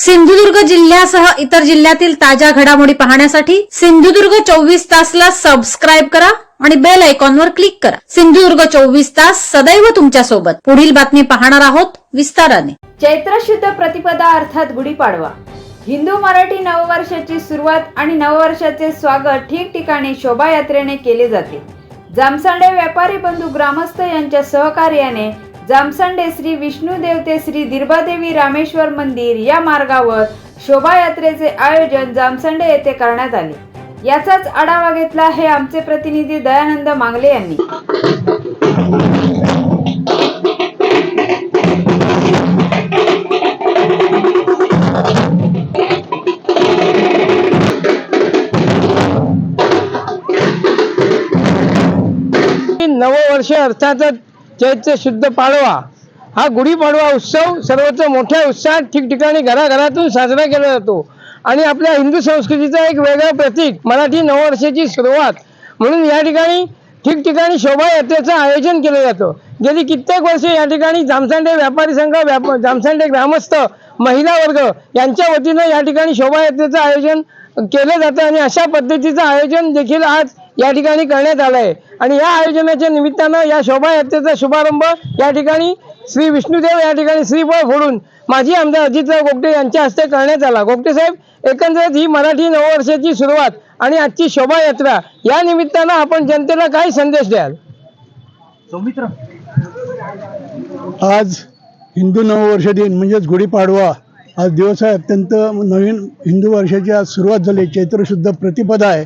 सिंधुदुर्ग जिल्ह्यासह इतर जिल्ह्यातील ताज्या घडामोडी पाहण्यासाठी सिंधुदुर्ग चोवीस तासला सबस्क्राईब करा आणि बेल आयकॉनवर क्लिक करा. सिंधुदुर्ग चोवीस तास सदैव तुमच्यासोबत पुढील बातमी पाहणार आहोत विस्ताराने. चैत्र शुद्ध प्रतिपदा अर्थात गुढीपाडवा. हिंदू मराठी नववर्षाची सुरुवात आणि नववर्षाचे स्वागत ठिकठिकाणी शोभायात्रेने केले जाते. जामसांडे व्यापारी बंधू ग्रामस्थ यांच्या सहकार्याने जामसंडे श्री विष्णू देवते श्री दिर्बादेवी रामेश्वर मंदिर या मार्गावर शोभायात्रेचे आयोजन जामसंडे येथे करण्यात आले. याचाच आढावा घेतला हे आमचे प्रतिनिधी दयानंद मांगले यांनी. नववर्ष अर्थातच चैत्र शुद्ध पाडवा. हा गुढीपाडवा उत्सव सर्वत्र मोठ्या उत्साहात ठिकठिकाणी घराघरातून साजरा केला जातो. आणि आपल्या हिंदू संस्कृतीचा एक वेगळा प्रतीक मराठी नववर्षाची सुरुवात. म्हणून या ठिकाणी ठिकठिकाणी शोभायात्रेचं आयोजन केलं जातं. गेली कित्येक वर्षे या ठिकाणी जामसांडे व्यापारी संघ व्याप जामसांडे ग्रामस्थ महिला वर्ग यांच्या वतीनं या ठिकाणी शोभायात्रेचं आयोजन केलं जातं. आणि अशा पद्धतीचं आयोजन देखील आज या ठिकाणी करण्यात आलं आहे आणि या आयोजनाच्या निमित्तानं या शोभायात्रेचा शुभारंभ या ठिकाणी श्री विष्णुदेव या ठिकाणी श्रीफळ फोडून माजी आमदार अजितराव गोपटे यांच्या हस्ते करण्यात आला. गोपटे साहेब एकंदरीत ही मराठी नववर्षाची सुरुवात आणि आजची शोभायात्रा या निमित्तानं आपण जनतेला काय संदेश द्याल? आज हिंदू नववर्ष दिन म्हणजेच गुढीपाडवा आज दिवस आहे अत्यंत नवीन हिंदू वर्षाची आज सुरुवात झाली. चैत्रशुद्ध प्रतिपदा आहे.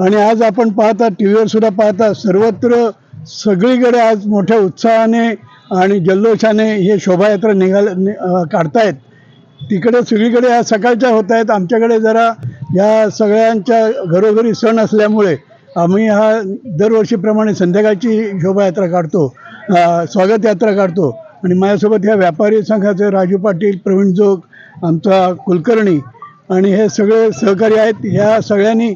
आणि आज आपण पाहता टी व्हीवर सुद्धा पाहता सर्वत्र सगळीकडे आज मोठ्या उत्साहाने आणि जल्लोषाने हे शोभायात्रा निघाल नि- काढतायत. तिकडे सगळीकडे आज सकाळच्या होत आहेत आमच्याकडे जरा या सगळ्यांच्या घरोघरी सण असल्यामुळे आम्ही हा दरवर्षीप्रमाणे संध्याकाळची शोभायात्रा काढतो स्वागत यात्रा काढतो. आणि माझ्यासोबत ह्या व्यापारी संघाचे राजू पाटील प्रवीण जोग आमचा कुलकर्णी आणि हे सगळे सहकारी आहेत. ह्या सगळ्यांनी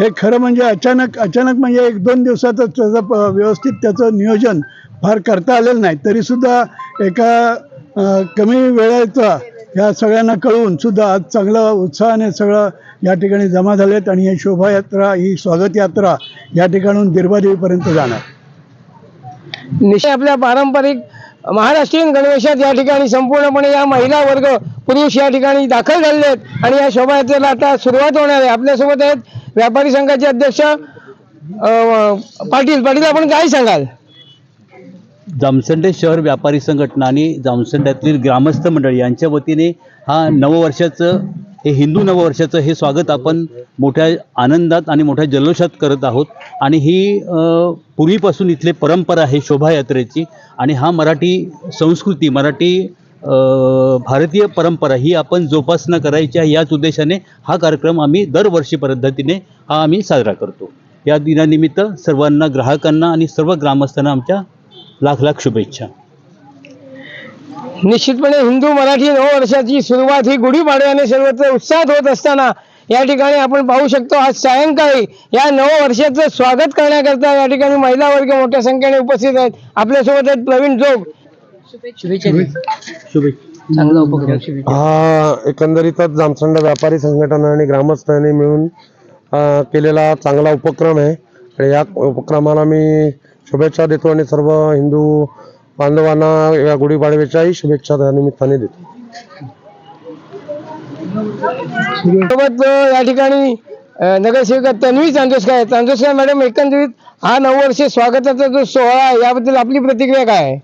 हे खरं म्हणजे अचानक अचानक म्हणजे एक दोन दिवसातच त्याचं व्यवस्थित त्याचं नियोजन फार करता आलेलं नाही. तरीसुद्धा एका कमी वेळेचा ह्या सगळ्यांना कळून सुद्धा आज चांगला उत्साहाने सगळं या ठिकाणी जमा झालेत आणि ही शोभायात्रा ही स्वागत यात्रा या ठिकाणून दिर्बादेवीपर्यंत जाणार. निश्चय आपल्या पारंपरिक महाराष्ट्रीयन गणवेशात या ठिकाणी संपूर्णपणे या महिला वर्ग पुरुष या ठिकाणी दाखल झालेले आहेत आणि या शोभायात्रेला आता सुरुवात होणार आहे. आपल्यासोबत आहेत व्यापारी संघाचे अध्यक्ष पाटील पाटील आपण काय सांगाल? जामसंडे शहर व्यापारी संघटना आणि जामसंड्यातील ग्रामस्थ मंडळ यांच्या वतीने हा नववर्षाचं हे हिंदू नववर्षाचं हे स्वागत आपण मोठ्या आनंदात आणि मोठ्या जल्लोषात करत आहोत. आणि ही पूर्वीपासून इथले परंपरा आहे शोभायात्रेची. आणि हा मराठी संस्कृती मराठी भारतीय परंपरा ही आपण जोपासना करायची आहे याच उद्देशाने हा कार्यक्रम आम्ही दरवर्षी पद्धतीने हा आम्ही साजरा करतो. या दिनानिमित्त सर्वांना ग्राहकांना आणि सर्व ग्रामस्थांना आमच्या लाख लाख शुभेच्छा. निश्चितपणे हिंदू मराठी नववर्षाची सुरुवात ही गुढीपाडव्याने सर्वत्र उत्साहात होत असताना या ठिकाणी आपण पाहू शकतो आज सायंकाळी या नववर्षाचं स्वागत करण्याकरता या ठिकाणी महिला वर्ग मोठ्या संख्येने उपस्थित आहेत. आपल्यासोबत आहेत प्रवीण जोग शुभेच्छा. हा एकंदरीतच जामसंड व्यापारी संघटना आणि ग्रामस्थांनी मिळून अ, केलेला चांगला उपक्रम आहे. आणि या उपक्रमाला मी शुभेच्छा देतो आणि सर्व हिंदू बांधवांना या गुढीपाडव्याच्याही शुभेच्छा त्या निमित्ताने देतो. सोबत अ, या ठिकाणी अ, नगरसेविका तन्वी चांदोसकर आहे चांदोसकर मॅडम एकंदरीत हा नववर्ष स्वागताचा जो सोहळा आहे याबद्दल आपली प्रतिक्रिया काय आहे?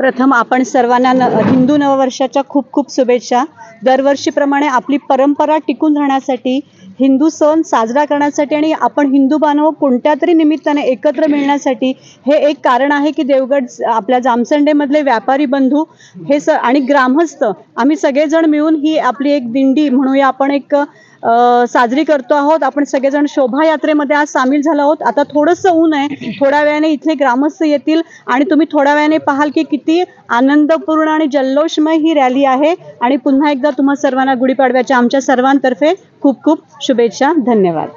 प्रथम आपण सर्वांना न हिंदू नववर्षाच्या खूप खूप शुभेच्छा. दरवर्षीप्रमाणे आपली परंपरा टिकून राहण्यासाठी हिंदू सण साजरा करण्यासाठी आणि आपण हिंदू बांधव कोणत्या तरी निमित्ताने एकत्र मिळण्यासाठी हे एक कारण आहे की देवगड आपल्या जामसंडेमधले व्यापारी बंधू हे स आणि ग्रामस्थ आम्ही सगळेजण मिळून ही आपली एक दिंडी म्हणूया आपण एक साजरी करतो आहोत. आपण सगळेजण शोभायात्रेमध्ये आज सामील झालो आहोत. आता थोडंसं ऊन आहे. थोड्या वेळाने इथले ग्रामस्थ येतील आणि तुम्ही थोड्या वेळाने पाहाल की किती आनंदपूर्ण आणि जल्लोषमय ही रॅली आहे. आणि पुन्हा एकदा तुम्हा सर्वांना गुढीपाडव्याच्या आमच्या सर्वांतर्फे खूप खूप शुभेच्छा. धन्यवाद.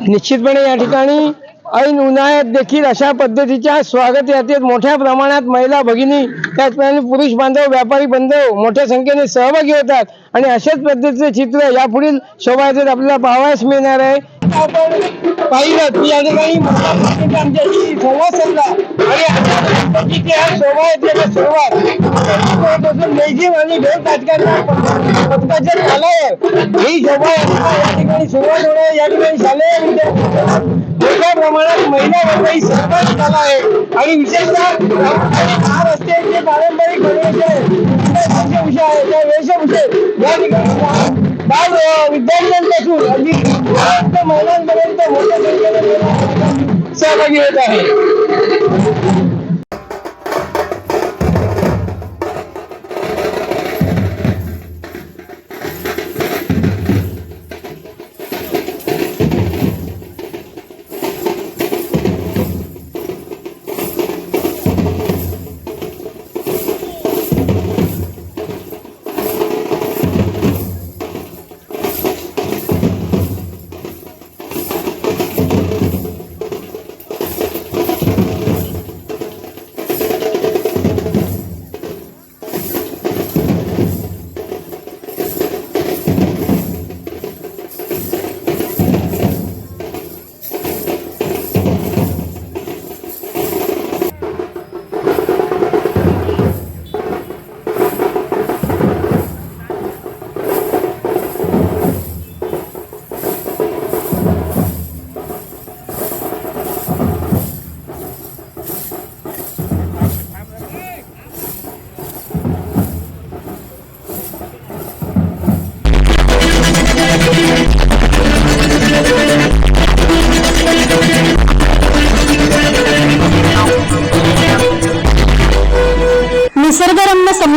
निश्चितपणे या ठिकाणी ऐन उन्हाळ्यात देखील अशा पद्धतीच्या स्वागत यात्रेत मोठ्या प्रमाणात महिला भगिनी त्याचप्रमाणे पुरुष बांधव व्यापारी बांधव मोठ्या संख्येने सहभागी होतात. आणि अशाच पद्धतीचे चित्र यापुढील शोभायात्रेत आपल्याला पाहावयास मिळणार आहे. आपण पाहिलं की या ठिकाणी आमच्याशी संवाद साधला. आणि शोभायात्रेला सुरुवात. आणि ढोल ही या ठिकाणी सुरुवात होणार या ठिकाणी शालेय विद्यार्थी मोठ्या प्रमाणात महिला वर्गही झाला आहे. आणि विशेषतः महाराष्ट्राचे पारंपरिक वेशभूषा आहे त्या वेशभूषे या ठिकाणी बाल विद्यार्थ्यांपासून अगदी महिलांपर्यंत मोठ्या संख्येने सहभागी होत आहे.